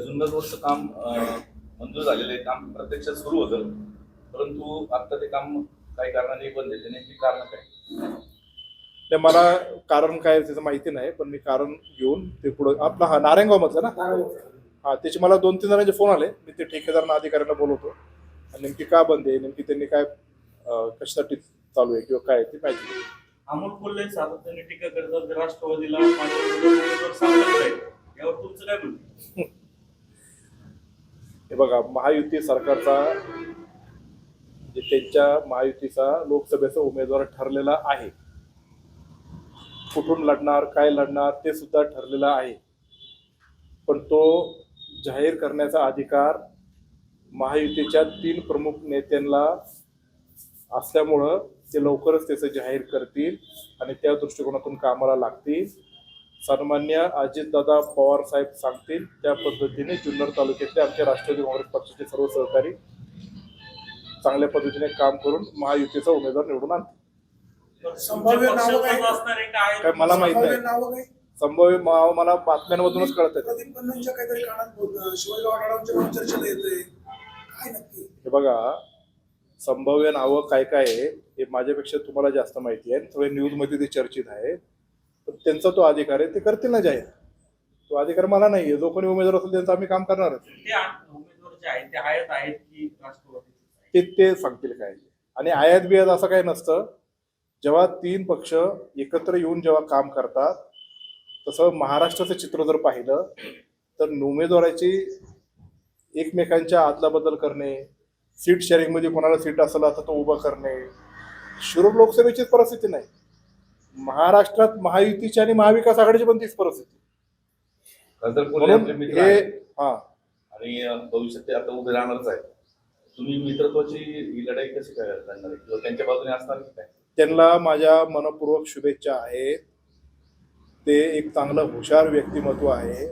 जुन्नर रोडचं काम मंजूर झालेलं आहे. काम प्रत्यक्षात सुरू होतं. परंतु आता ते काम काही कारणाने बंद आहे नेमकी कारण काय? ते मला कारण काय त्याचं माहिती नाही पण मी कारण घेऊन ते पुढं आपला हा नारायणगाव मधलं ना? हा त्याचे मला दोन तीन जणांचे फोन आले. मी ते ठेकेदारांना अधिकाऱ्यांना बोलवतो. आणि नेमकी का बंद आहे? नेमकी त्यांनी काय कशासाठी चालू आहे किंवा काय आहे ते माहिती. अमोल कोल्हे सातत्याने टीका करतात राष्ट्रवादीला यावर तुमचं काय म्हणणं हे बघा महायुती सरकारचा म्हणजे त्यांच्या महायुतीचा लोकसभेचा उमेदवार ठरलेला आहे. कुठून लढणार काय लढणार ते सुद्धा ठरलेलं आहे. पण तो जाहीर करण्याचा अधिकार महायुतीच्या तीन प्रमुख नेत्यांना असल्यामुळं ते लवकरच त्याचं जाहीर करतील आणि त्या दृष्टिकोनातून कामाला लागतील. सन्मान्य अजितदादा पवार साहेब सांगतील त्या पद्धतीने जुन्नर तालुक्यातले आमच्या राष्ट्रवादी काँग्रेस पक्षाचे सर्व सहकारी चांगल्या पद्धतीने काम करून महायुतीचा उमेदवार निवडून आणतील. काय? मला माहीत संभाव्य नाही संभाव्य नाव मला बातम्यांमधूनच कळत आहे. हे बघा संभाव्य नावं काय काय आहे हे माझ्यापेक्षा तुम्हाला जास्त माहिती आहे. थोडे न्यूजमध्ये ते चर्चित आहे. पण त्यांचा तो अधिकार आहे ते करतील ना जाहीर. तो अधिकार मला नाही आहे जो कोणी उमेदवार असेल त्यांचं आम्ही काम करणारच. ते आ- उमेदवार जे आहेत ते आयात आहेत की राष्ट्रवादी ते ते सांगतील काय. आणि आयात बियात असं काही नसतं. जेव्हा तीन पक्ष एकत्र येऊन जेव्हा काम करतात तसं महाराष्ट्राचं चित्र जर पाहिलं तर उमेदवाराची एकमेकांच्या आदलाबदल करणे सीट शेअरिंगमध्ये कोणाला सीट असेल तर तो उभा करणे शिरूर लोकसभेचीच परिस्थिती नाही. महाराष्ट्रात महायुतीची आणि महाविकास आघाडीची पण तीच परिस्थिती. हे हा. आणि भविष्यात ते आता उभे राहणारच आहेत. तुम्ही मित्रत्वाची ही लढाई कशी काय करणार आहे? किंवा त्यांच्या बाजूने असणार काय? त्यांना माझ्या मनपूर्वक शुभेच्छा आहेत. ते एक चांगलं हुशार व्यक्तिमत्व आहे.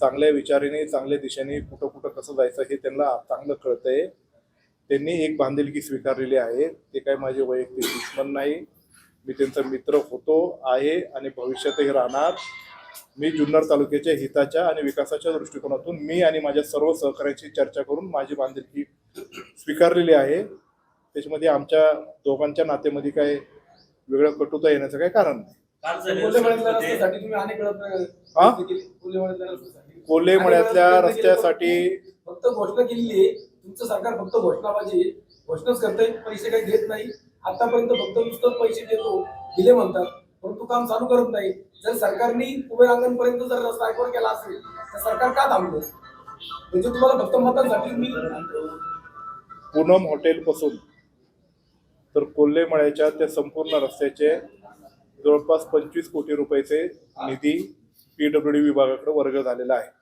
चांगल्या विचाराने चांगल्या दिशेने कुठं कुठं कसं जायचं हे त्यांना चांगलं कळतंय. त्यांनी एक बांधिलकी स्वीकारलेली आहे. ते काय माझे वैयक्तिक दुश्मन नाही. मी त्यांचा मित्र होतो आहे आणि भविष्यातही राहणार. मी जुन्नर तालुक्याच्या हिताच्या आणि विकासाच्या दृष्टिकोनातून मी आणि माझ्या सर्व सहकाऱ्यांशी चर्चा करून माझी बांधिलकी स्वीकारलेली आहे. त्याच्यामध्ये आमच्या दोघांच्या नात्यामध्ये काय वेगळं कटुता येण्याचं काही कारण नाही. काल झालेल्या कोल्हेवाडीतल्या सभेमध्ये रस्त्यासाठी हा? फक्त घोषणा केलेली आहे. तुमचं सरकार फक्त घोषणाबाजी. घोषणाच करतंय. पैसे काही देत नाही. आतापर्यंत फक्त नुसतं पैसे देतो दिले म्हणतात परंतु काम चालू करत नाही. जर सरकारने उभे पर्यंत जर रस्ता ऐकवर केला असेल तर सरकार का थांबलं? म्हणजे तुम्हाला फक्त मतांसाठी मी पूनम हॉटेलपासून तर कोल्हेमळ्याच्या त्या संपूर्ण रस्त्याचे जवळपास पंचवीस कोटी रुपयाचे निधी पीडब्ल्यू डी विभागाकडे वर्ग झालेला आहे.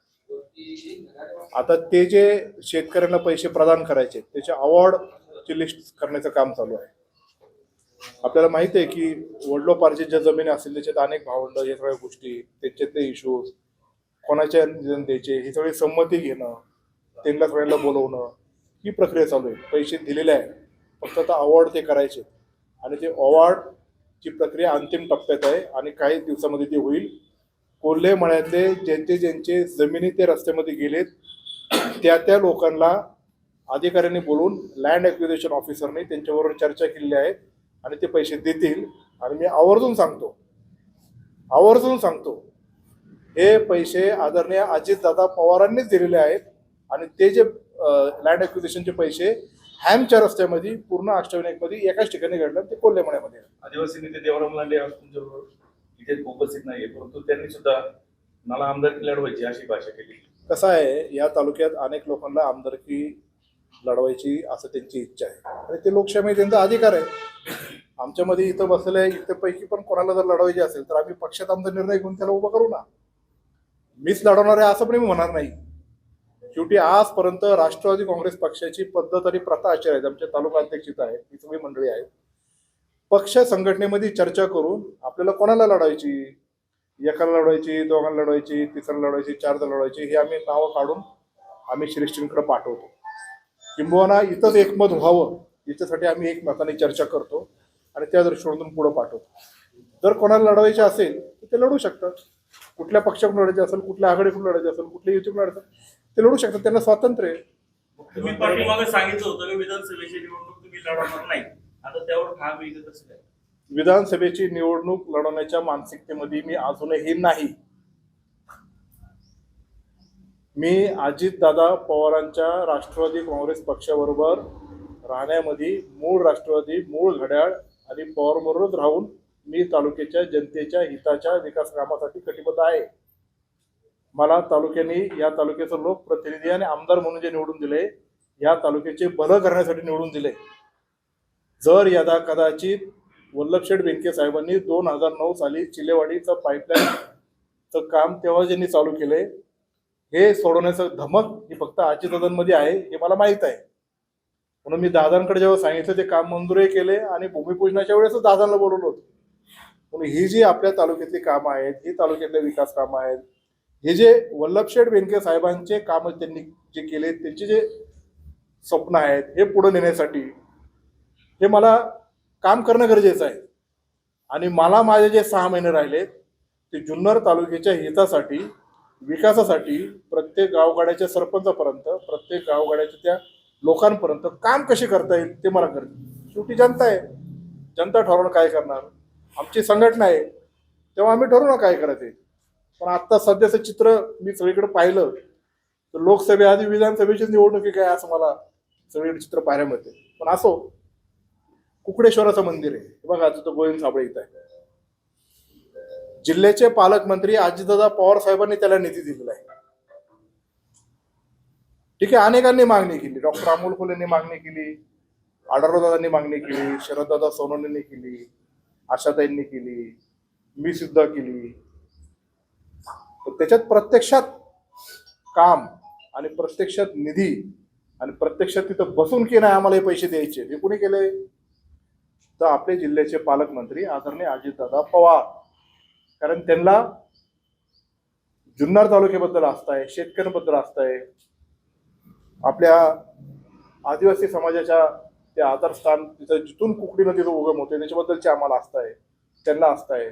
आता ते जे शेतकऱ्यांना पैसे प्रदान करायचे त्याचे अवॉर्डची लिस्ट करण्याचं काम चालू आहे. आपल्याला माहिती आहे की वडलोपार्जित ज्या जमिनी असतील त्याच्यात अनेक भावंड या सगळ्या गोष्टी त्याचे ते इश्यूज कोणाच्या द्यायचे ही सगळी संमती घेणं त्यांना सगळ्यांना बोलवणं ही प्रक्रिया चालू आहे. पैसे दिलेले आहेत फक्त आता अवॉर्ड ते करायचे. आणि ते अवॉर्डची प्रक्रिया अंतिम टप्प्यात आहे आणि काही दिवसामध्ये ते होईल. कोल्हे मळ्यातले ज्यांचे ज्यांचे जमिनी ते रस्त्यामध्ये गेलेत त्या त्या लोकांना अधिकाऱ्यांनी बोलून लँड ॲक्विजिशन ऑफिसरने त्यांच्याबरोबर चर्चा केलेली आहे. आणि ते पैसे देतील आणि मी आवर्जून सांगतो. आवर्जून सांगतो. हे पैसे आदरणीय अजितदादा पवारांनीच दिलेले आहेत आणि ते जे लँड ॲक्विजिशनचे पैसे हॅमच्या रस्त्यामध्ये पूर्ण अष्टविनायकमध्ये एकाच ठिकाणी घडलं ते कोल्हेमळ्यामध्ये आदिवासी नेते देवराम लांडे तुमच्याबरोबर इथे उपस्थित नाहीये परंतु त्यांनी सुद्धा मला आमदारकी लढवायची अशी भाषा केली. कसं आहे या तालुक्यात अनेक लोकांना आमदारकी लढवायची असं त्यांची इच्छा आहे. आणि ते लोकशाही त्यांचा अधिकार आहे. आमच्यामध्ये इथं बसले आहे पण कोणाला जर लढवायची असेल तर आम्ही पक्षात आमचा निर्णय घेऊन त्याला उभं करू ना. मीच लढवणार आहे असं पण मी म्हणणार नाही. शेवटी आजपर्यंत राष्ट्रवादी काँग्रेस पक्षाची पद्धत आणि प्रथा अशी आहेत आमच्या तालुका अध्यक्षित आहेत ही सगळी मंडळी आहेत. पक्ष संघटनेमध्ये चर्चा करून आपल्याला कोणाला लढवायची? एकाला लढवायची दोघांना लढवायची तिसऱ्याला लढवायची चारला लढवायची हे आम्ही नावं काढून आम्ही श्रेष्ठींकडे पाठवतो. किंबहुना इथंच एकमत व्हावं याच्यासाठी आम्ही एकमताने चर्चा करतो. आणि त्या दृष्टिकोनातून पुढे पाठवतो. जर कोणाला लढवायचे असेल तर ते लढू शकतात. कुठल्या पक्षाकडून लढायचे असेल कुठल्या आघाडीकडून लढायचे असेल कुठल्या युतीकडून लढायचं ते लढू शकतात. त्यांना स्वातंत्र्य आहे. तुम्ही पाठीमागे सांगितलं होतं की विधानसभेची निवडणूक तुम्ही लढवणार नाही. आता त्यावर ठाम आहे का कसं काय? विधानसभेची निवडणूक लढवण्याच्या मानसिकतेमध्ये मी अजूनही नाही. मी अजितदादा पवारांच्या राष्ट्रवादी काँग्रेस पक्षाबरोबर राहण्यामध्ये मूळ राष्ट्रवादी मूळ घड्याळ आणि पवारबरोबरच राहून मी तालुक्याच्या जनतेच्या हिताच्या विकास कामासाठी कटिबद्ध आहे. मला तालुक्याने या तालुक्याचं लोकप्रतिनिधी आणि आमदार म्हणून जे निवडून दिले या तालुक्याचे भलं करण्यासाठी निवडून दिले. जर यदा कदाचित वल्लभशेठ बेनके साहेबांनी दोन हजार नऊ साली चिलेवाडीचं पाईपलाईनचं काम तेव्हा ज्यांनी चालू केलंय हे सोडवण्याचं धमक ही फक्त अजितदादांमध्ये आहे हे मला माहीत आहे. म्हणून मी दादांकडे जेव्हा सांगितलं ते काम मंजूरही केले आणि भूमिपूजनाच्या वेळेस दादांना बोलवलं होतं. म्हणून ही जी आपल्या तालुक्यातली कामं आहेत ही तालुक्यातले विकास कामं आहेत हे जे वल्लभशेठ बेनके साहेबांचे काम त्यांनी जे केले त्यांचे जे स्वप्न आहेत हे पुढे नेण्यासाठी हे मला काम करणं गरजेचं आहे. आणि मला माझे जे सहा महिने राहिले ते जुन्नर तालुक्याच्या हितासाठी विकासासाठी प्रत्येक गावगाड्याच्या सरपंचापर्यंत प्रत्येक गावगाड्याच्या त्या लोकांपर्यंत काम कसे करता येईल ते मला करते शेवटी जनता आहे. जनता ठरवणं काय करणार? आमची संघटना आहे. तेव्हा आम्ही ठरवू ना काय आहे पण आत्ता सध्याचं चित्र मी सगळीकडे पाहिलं तर लोकसभेआधी विधानसभेची निवडणुकी काय असं मला सगळीकडे चित्र पाहायला मिळते. पण असो कुकडेश्वराचं मंदिर आहे. हे बघा तिथं गोविंद साबळे इथं आहे. जिल्ह्याचे पालकमंत्री अजितदादा पवार साहेबांनी त्याला निधी दिलेला आहे. ठीक आहे अनेकांनी मागणी केली. डॉक्टर अमोल फुलेंनी मागणी केली आडरदादांनी मागणी केली शरददादा सोनवणेंनी केली आशाताईंनी केली मी सुद्धा केली. त्याच्यात प्रत्यक्षात काम आणि प्रत्यक्षात निधी आणि प्रत्यक्षात तिथं बसून की नाही आम्हाला हे पैसे द्यायचे हे कुणी केले तर आपले जिल्ह्याचे पालकमंत्री आदरणीय अजितदादा पवार. कारण त्यांना जुन्नर तालुक्याबद्दल आस्था आहे शेतकऱ्यांबद्दल आस्था आहे. आपल्या आदिवासी समाजाच्या ते आधारस्थान तिथं जिथून कुकडी तिथं उगम होते त्याच्याबद्दलची आम्हाला आस्था आहे. त्यांना आस्था आहे.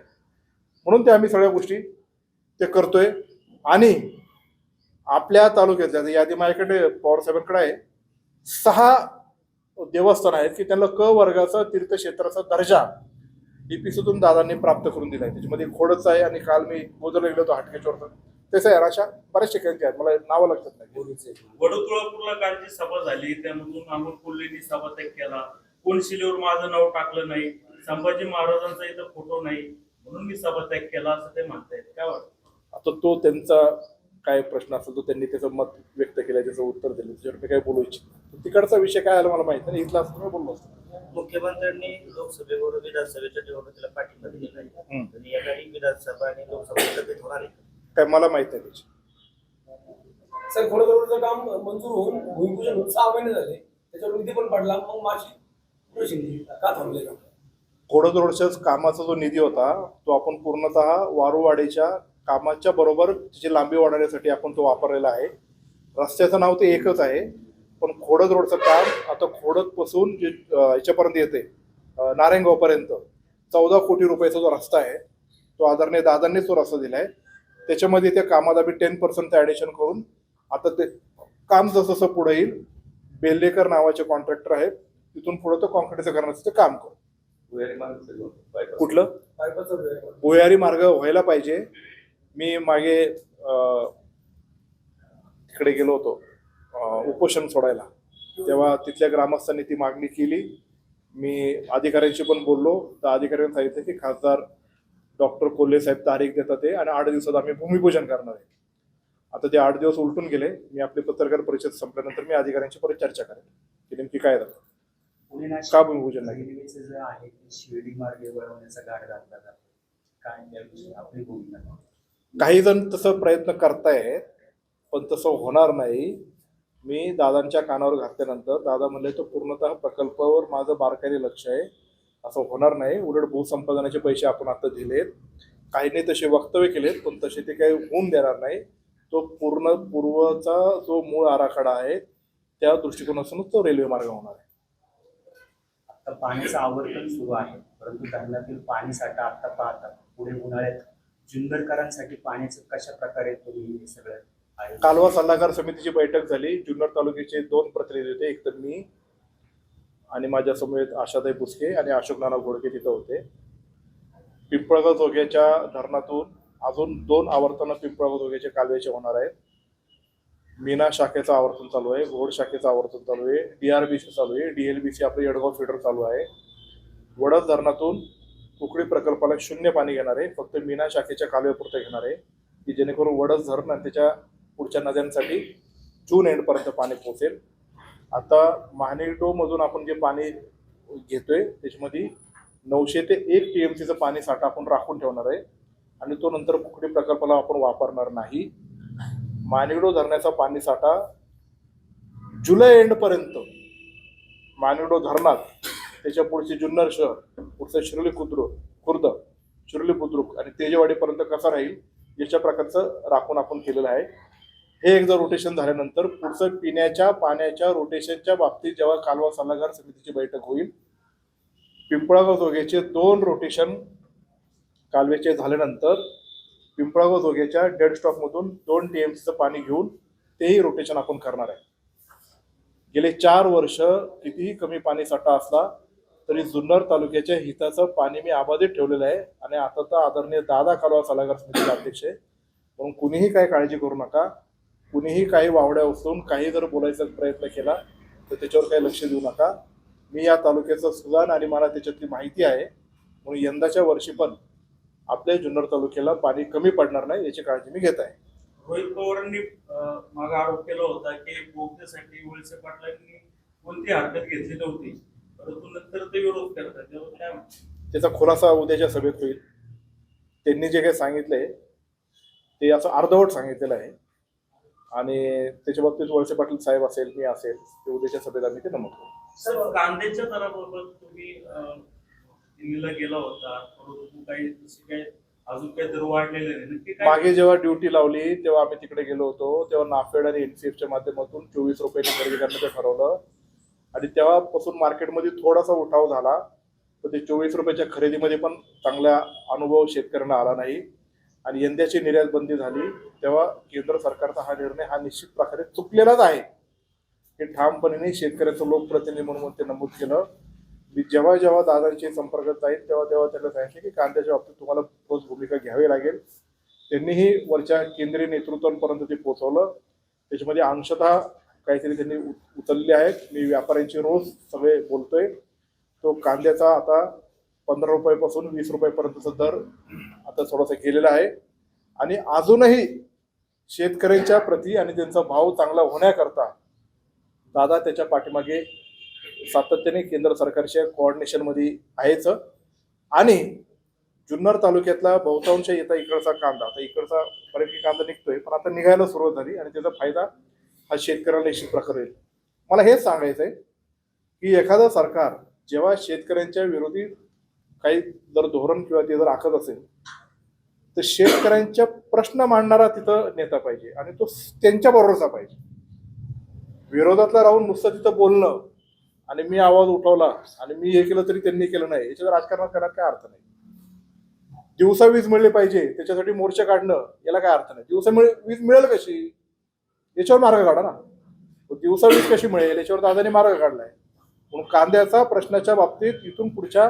म्हणून ते आम्ही सगळ्या गोष्टी ते करतोय. आणि आपल्या तालुक्यातल्या यादी माझ्याकडे पवारसाहेबांकडे आहे सहा देवस्थान आहेत की त्यांना क वर्गाचा तीर्थक्षेत्राचा दर्जा डीपीसीतून दादांनी प्राप्त करून दिला आहे त्याच्यामध्ये खोडच आहे आणि काल मी गोदरला गेलो होतो हाटकेश्वरचं. तसं आहे अशा बऱ्याच ठिकाणचे आहेत. मला नावं लक्षात नाही. वडोदरापूरला कालची सभा झाली. त्यामधून अमोल कोल्हेंनी सभात्याग केला. कोण शिलेवर माझं नाव टाकलं नाही? संभाजी महाराजांचा इथं फोटो नाही. म्हणून मी सभात्याग केला असं ते म्हणतायत. काय वाटतं? आता तो त्यांचा काय प्रश्न असेल तो त्यांनी त्याचं मत व्यक्त केलं त्याचं उत्तर दिलं. त्याच्यावर मी काय बोलू इच्छित. तिकडचा विषय काय आला मला माहिती नाही. इथला असं मी बोललो असतो. मुख्यमंत्र्यांनी लोकसभेवर विधानसभेच्या निवडणुकीला पाठिंबा दिलेला आहे. तर यावेळी विधानसभा आणि लोकसभा होणार आहे. काय मला माहीत नाही त्याची. सर काम मंजूर होऊन भूमिपूजन होऊन सहा महिने झाले. त्याच्यावर निधी पण पडला. मग माझी पुढे शिंदे का थांबले का? खोडद रोडच्याच कामाचा जो निधी होता तो आपण पूर्णतः वारूवाडीच्या कामाच्या बरोबर त्याची लांबी वाढवण्यासाठी आपण तो वापरलेला आहे. रस्त्याचं नाव ते एकच आहे पण खोडद रोडचं काम आता खोडदपासून जे याच्यापर्यंत येते नारायणगावपर्यंत चौदा कोटी रुपयाचा जो रस्ता आहे तो आदरणीय दादांनीच तो रस्ता दिलाय. त्याच्यामध्ये त्या कामात आम्ही टेन पर्सेंट ऍडिशन करून आता ते काम जसं जसं पुढे येईल बेल्लेकर नावाचे कॉन्ट्रॅक्टर आहेत तिथून पुढे तो कॉन्क्रीटचं करण्याचं ते काम करू. कुठलं. भुयारी मार्ग. व्हायला पाहिजे. मी मागे तिकडे गेलो होतो उपोषण सोडायला. तेव्हा तिथल्या ग्रामस्थांनी ती मागणी केली. मी अधिकाऱ्यांशी पण बोललो. तर अधिकाऱ्यांनी सांगितलं की खासदार डॉक्टर कोल्हे साहेब तारीख देतात ते आणि आठ दिवसात आम्ही भूमिपूजन करणार आहे. आता ते आठ दिवस उलटून गेले. मी आपली पत्रकार परिषद संपल्यानंतर मी अधिकाऱ्यांशी परत चर्चा करेन. की नेमकी काय झालं? का भूमिपूजन नाही काही जण तसं प्रयत्न करतायत पण तसं होणार नाही. मी दादांच्या कानावर घातल्यानंतर दादा म्हणले तो पूर्णतः प्रकल्पावर माझं बारकाईने लक्ष आहे. असं होणार नाही. उलट भूसंपादनाचे पैसे आपण आता दिलेत. काहींनी तसे वक्तव्य केलेत पण तसे ते काही होऊन देणार नाही. तो पूर्ण पूर्वचा जो मूळ आराखडा आहे त्या दृष्टिकोनातूनच तो रेल्वे मार्ग होणार आहे. आता पाण्याचं आवर्तन सुरू आहे. परंतु धरणातील पाणी साठा आता पाहता पुढे उन्हाळ्यात जुन्नरकरांसाठी पाण्याचं कशा प्रकारे तुम्ही सगळं कालवा सल्लागार समितीची बैठक झाली. जुन्नर तालुक्याचे दोन प्रतिनिधी होते. एक तर मी आणि माझ्यासमवेत आशाताई बुसके आणि अशोक नाना घोडके तिथं होते. पिंपळगाव जोग्याच्या धरणातून अजून दोन आवर्तनं पिंपळगाव जोग्याच्या कालव्याचे होणार आहेत. मीना शाखेचं आवर्तन चालू आहे घोड शाखेचं आवर्तन चालू आहे डी आर बी सी चालू आहे डी एल बी सी आपलं येडगाव फिडर चालू आहे. वडद धरणातून कुकडी प्रकल्पाला शून्य पाणी घेणार आहे फक्त मीना शाखेच्या कालव्यापुरतं घेणार आहे की जेणेकरून वडस धरण आणि त्याच्या पुढच्या नद्यांसाठी जून एंडपर्यंत पाणी पोहोचेल. आता महानेटो मधून आपण जे पाणी घेतोय त्याच्यामध्ये नऊशे ते एक टी एम सीचं पाणी साठा आपण राखून ठेवणार आहे. आणि तो नंतर कुकडी प्रकल्पाला आपण वापरणार नाही. मानेडो धरणाचा पाणी साठा जुलै एंडपर्यंत मानेडो धरणात त्याच्या पुढचे जुन्नर शहर पुढचं शिरोली कुद्रुक खुर्द शिर्ली बुद्रुक आणि तेजेवाडीपर्यंत कसा राहील याच्या प्रकारचं राखून आपण केलेलं आहे. हे एकदा रोटेशन झाल्यानंतर पुढचं पिण्याच्या पाण्याच्या रोटेशनच्या बाबतीत जेव्हा कालवा सल्लागार समितीची बैठक होईल पिंपळागाव जोग्याचे दोन रोटेशन कालव्याचे झाल्यानंतर पिंपळागाव जोग्याच्या डेड स्टॉकमधून दोन टी एम सीचं पाणी घेऊन तेही रोटेशन आपण करणार आहे. गेले चार वर्ष कितीही कमी पाणी साठा असला तरी जुन्नर तालुक्याच्या हिताचं पाणी मी आबाधित ठेवलेलं आहे आणि आता तर आदरणीय दादा कालवा सल्लागार समितीचे अध्यक्ष आहे. म्हणून कुणीही काही काळजी करू नका. कुणीही काही वावड्या उचलून काही जर बोलायचा प्रयत्न केला तर त्याच्यावर काही लक्ष देऊ नका. मी या तालुक्याचं सुजान आणि मला त्याच्यातली माहिती आहे. म्हणून यंदाच्या वर्षी पण आपल्या जुन्नर तालुक्याला पाणी कमी पडणार नाही याची काळजी मी घेत आहे. रोहित पवारांनी मागे आरोप केला होता की बोगद्यासाठी वळसे पाटलांनी कोणती हरकत घेतली नव्हती परंतु नंतर ते विरोध करतात? त्याचा खुलासा उद्याच्या सभेत होईल. त्यांनी जे काही सांगितलंय ते असं अर्धवट सांगितलेलं आहे. आणि त्याच्या बाबतीत वळसे पाटील साहेब असेल मी असेल ते उद्याच्या सभेत आम्ही ते नमूद करू. कांद्याच्या दराबाबत तुम्ही दिल्लीला गेला होता काही काही अजून काही दर वाढलेले नाही. नक्की काय मागे जेव्हा ड्युटी लावली तेव्हा आम्ही तिकडे गेलो होतो तेव्हा नाफेड आणि एनसीएफच्या माध्यमातून चोवीस रुपयांनी खरेदी करण्याचं ठरवलं. आणि तेव्हापासून मार्केटमध्ये थोडासा उठाव झाला तर ते चोवीस रुपयाच्या खरेदीमध्ये पण चांगला अनुभव शेतकऱ्यांना आला नाही. आणि यंदाची निर्यात बंदी झाली तेव्हा केंद्र सरकारचा हा निर्णय हा निश्चित प्रकारे चुकलेलाच आहे. हे ठामपणे शेतकऱ्याचं लोकप्रतिनिधी म्हणून ते नमूद केलं. मी जेव्हा जेव्हा दादांशी संपर्क जाईल तेव्हा तेव्हा त्यांना सांगितलं की कांद्याच्या बाबतीत तुम्हाला ठोस भूमिका घ्यावी लागेल. त्यांनीही वरच्या केंद्रीय नेतृत्वांपर्यंत ते पोहोचवलं. त्याच्यामध्ये अंशतः काहीतरी त्यांनी उ- उचलले आहेत. मी व्यापाऱ्यांची रोज सगळे बोलतोय. तो कांद्याचा आता पंधरा रुपयापासून वीस रुपयापर्यंतचा दर आता थोडासा गेलेला आहे. आणि अजूनही शेतकऱ्यांच्या प्रती आणि त्यांचा भाव चांगला होण्याकरता दादा त्याच्या पाठीमागे सातत्याने केंद्र सरकारच्या कोऑर्डिनेशनमध्ये आहेच. आणि जुन्नर तालुक्यातला बहुतांश येता इकडचा कांदा आता इकडचा बऱ्यापैकी कांदा निघतोय पण आता निघायला सुरुवात झाली आणि त्याचा फायदा हा शेतकऱ्याला निश्चित प्रकारे होईल. मला हेच सांगायचं आहे की एखादं सरकार जेव्हा शेतकऱ्यांच्या विरोधी काही जर धोरण किंवा ते जर आखत असेल तर शेतकऱ्यांच्या प्रश्न मांडणारा तिथं नेता पाहिजे आणि तो त्यांच्या बरोबरचा पाहिजे. विरोधातला राहून नुसतं तिथं बोलणं आणि मी आवाज उठवला आणि मी हे केलं तरी त्यांनी केलं नाही याच्यात राजकारणात करण्यात काय अर्थ नाही. दिवसा वीज मिळली पाहिजे त्याच्यासाठी मोर्चे काढणं याला काय अर्थ नाही. दिवसा मिळ वीज मिळेल कशी? याच्यावर मार्ग काढा ना. दिवसा वीज कशी मिळेल? याच्यावर दादाने मार्ग काढलाय. म्हणून कांद्याचा प्रश्नाच्या बाबतीत इथून पुढच्या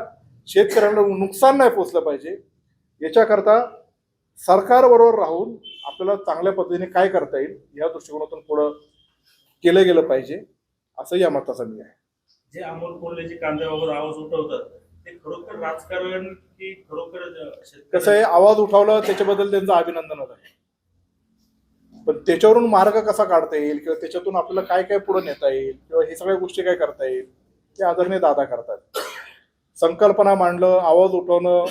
शेतकऱ्यांना नुकसान नाही पोचलं पाहिजे. याच्याकरता सरकारबरोबर राहून आपल्याला चांगल्या पद्धतीने काय करता येईल या दृष्टिकोनातून पुढं केलं गेलं पाहिजे असं या मताचा मी आहे. जे अमोल कोल्हेचे कांद्याबाबत आवाज उठवतात ते खरोखर राजकारण की खरोखर कसं आहे आवाज उठवलं त्याच्याबद्दल त्यांचं अभिनंदनच आहे पण त्याच्यावरून मार्ग कसा काढता येईल किंवा त्याच्यातून आपल्याला काय काय पुढे नेता येईल किंवा हे सगळ्या गोष्टी काय करता येईल ते आदरणीय दादा करतात. संकल्पना मांडलं आवाज उठवणं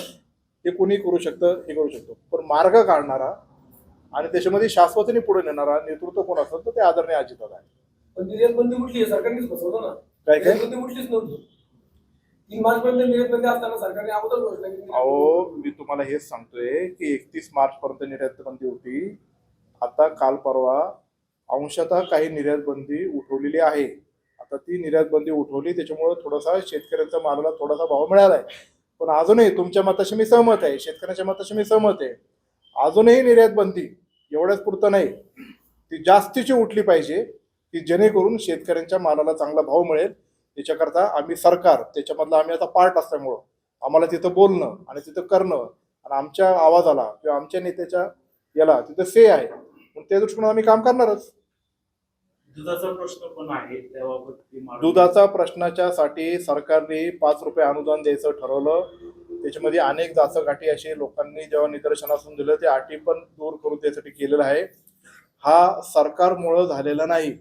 हे कोणी करू शकतं हे करू शकतो. पण मार्ग काढणारा आणि त्याच्यामध्ये शाश्वतीने पुढे नेणारा नेतृत्व कोण असेल तर ते आदरणीय अजितदादा आहे पण निर्यात बंदी उठली आहे सरकारनेच फसवलं ना. काय काय? निर्यात बंदी उठलीच नव्हती. तीन मार्च पर्यंत निर्यात बंदी असताना सरकारने अगोदर घोषणा केली. अहो मी तुम्हाला हेच सांगतोय की एकतीस मार्च पर्यंत निर्यात बंदी होती. आता काल परवा अंशतः काही निर्यात बंदी उठवलेली आहे. आता ती निर्यात बंदी उठवली त्याच्यामुळे थोडासा शेतकऱ्यांच्या मालाला थोडासा भाव मिळाला आहे पण अजूनही तुमच्या मताशी मी सहमत आहे शेतकऱ्याच्या मताशी मी सहमत आहे. अजूनही निर्यात बंदी एवढ्याच पुरतं नाही. ती जास्तीची उठली पाहिजे की जेणेकरून शेतकऱ्यांच्या मालाला चांगला भाव मिळेल. त्याच्याकरता आम्ही सरकार त्याच्यामधला आम्ही आता पार्ट असल्यामुळं आम्हाला तिथं बोलणं आणि तिथं करणं आणि आमच्या आवाजाला किंवा आमच्या नेत्याच्या याला तिथं से आहे. म्हणून त्या दृष्टीने आम्ही काम करणारच. दुधाचा प्रश्न पण आहे त्याबाबत दुधाचा प्रश्नाच्या साठी सरकारने पाच रुपये अनुदान द्यायचं ठरवलं. त्याच्यामध्ये अनेक जाचगाठी असे लोकांनी जेव्हा निदर्शनासून दिलं ते अटी पण दूर करून त्यासाठी केलेलं आहे. हा सरकारमुळं झालेला नाही.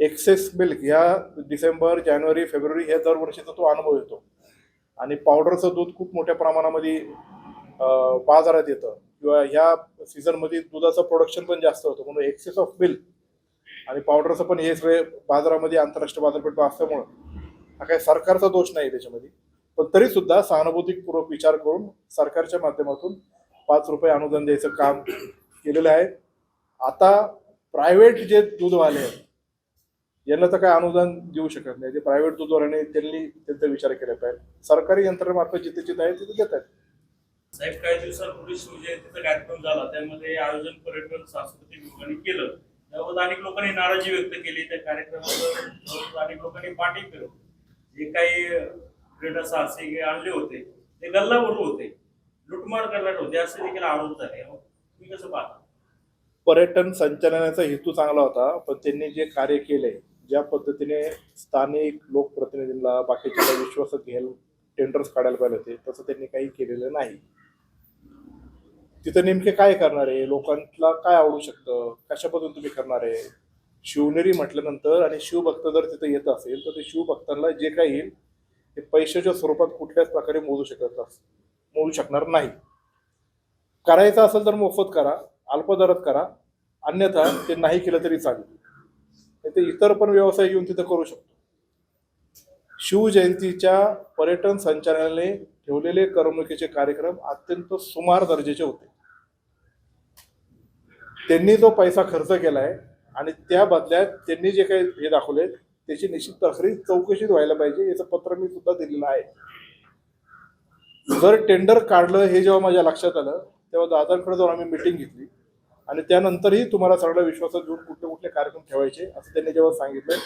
एक्सेस मिल्क ह्या डिसेंबर जानेवारी फेब्रुवारी हे दरवर्षीचा तो अनुभव येतो. आणि पावडरचं दूध खूप मोठ्या प्रमाणामध्ये बाजारात येतं. किंवा ह्या सीझनमध्ये दुधाचं प्रोडक्शन पण जास्त होतं. म्हणून एक्सेस ऑफ मिल्क आणि पावडरचं पण हे सगळे बाजारामध्ये आंतरराष्ट्रीय बाजारपेठ असल्यामुळं हा काही सरकारचा दोष नाही त्याच्यामध्ये. पण तरी सुद्धा सहानुभूतीपूर्वक विचार करून सरकारच्या माध्यमातून पाच रुपये अनुदान द्यायचं काम केलेलं आहे. आता प्रायव्हेट जे दूधवाले आहेत यांना तर काय अनुदान देऊ शकत नाही. जे प्रायव्हेट दूधवाल्याने त्यांनी त्यांचा विचार केला पाहिजे. सरकारी यंत्रणेमार्फत जिथे जिथे आहे तिथे देत आहेत साहेब काही दिवसांपूर्वी शिवजयंतीचा कार्यक्रम झाला. त्यामध्ये आयोजन पर्यटन सांस्कृतिक विभागाने केलं. अनेक लोकांनी नाराजी व्यक्त केली. त्या कार्यक्रमावर अनेक लोकांनी पाठी फिरवली जे काही क्रीडा साहसिक आणले होते ते गल्ला गल्लावर होते. लुटमार करणारे होते. असे देखील आरोप झाले. हो. तुम्ही कसं पाहता? पर्यटन संचालनाचा हेतू चांगला होता पण त्यांनी जे कार्य केले ज्या पद्धतीने स्थानिक लोकप्रतिनिधींना बाकीच्या विश्वासात घ्यायला टेंडर्स काढायला पाहिजे होते तसं त्यांनी काही केलेलं नाही. तिथं नेमके काय करणार आहे? लोकांना काय आवडू शकतं? कशापासून तुम्ही करणार आहे? शिवनेरी म्हटल्यानंतर आणि शिवभक्त जर तिथं येत असेल तर ते शिवभक्तांना जे काही येईल ते पैशाच्या स्वरूपात कुठल्याच प्रकारे मोजू शकत अस मोजू शकणार नाही. करायचं असेल तर मोफत करा अल्प दरात करा अन्यथा ते नाही केलं तरी चालेल. नाही ते इतर पण व्यवसाय येऊन तिथं करू शकतो. शिवजयंतीच्या पर्यटन संचालनाने ठेवलेले करमणुकीचे कार्यक्रम अत्यंत सुमार दर्जाचे होते. त्यांनी जो पैसा खर्च केलाय आणि त्या बदल्यात त्यांनी जे काही हे दाखवले त्याची निश्चित तक्रारी चौकशीत व्हायला पाहिजे याचं पत्र मी सुद्धा दिलेलं आहे. जर टेंडर काढलं हे जेव्हा माझ्या लक्षात आलं तेव्हा दादांकडे जाऊन आम्ही मिटिंग घेतली. आणि त्यानंतरही तुम्हाला सगळ्या विश्वासात घेऊन कुठले कुठले कार्यक्रम ठेवायचे असं त्यांनी जेव्हा सांगितलं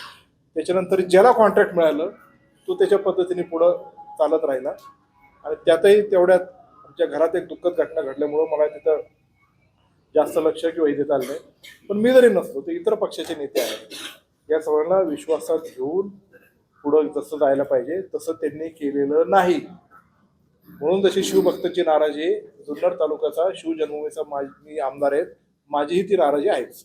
त्याच्यानंतर ज्याला कॉन्ट्रॅक्ट मिळालं तो त्याच्या पद्धतीने पुढं चालत राहिला. आणि त्यातही तेवढ्यात आमच्या घरात एक दुःखद घटना घडल्यामुळं मला तिथं जास्त लक्ष किंवा हे देता आलं नाही. पण मी जरी नसलो ते इतर पक्षाचे नेते आहेत. या सगळ्यांना विश्वासात घेऊन पुढं जसं जायला पाहिजे तसं त्यांनी केलेलं नाही. म्हणून जशी शिवभक्तांची नाराजी जुन्नर तालुक्याचा शिवजन्मभूमीचा माझी आमदार आहेत माझीही ती नाराजी आहेच.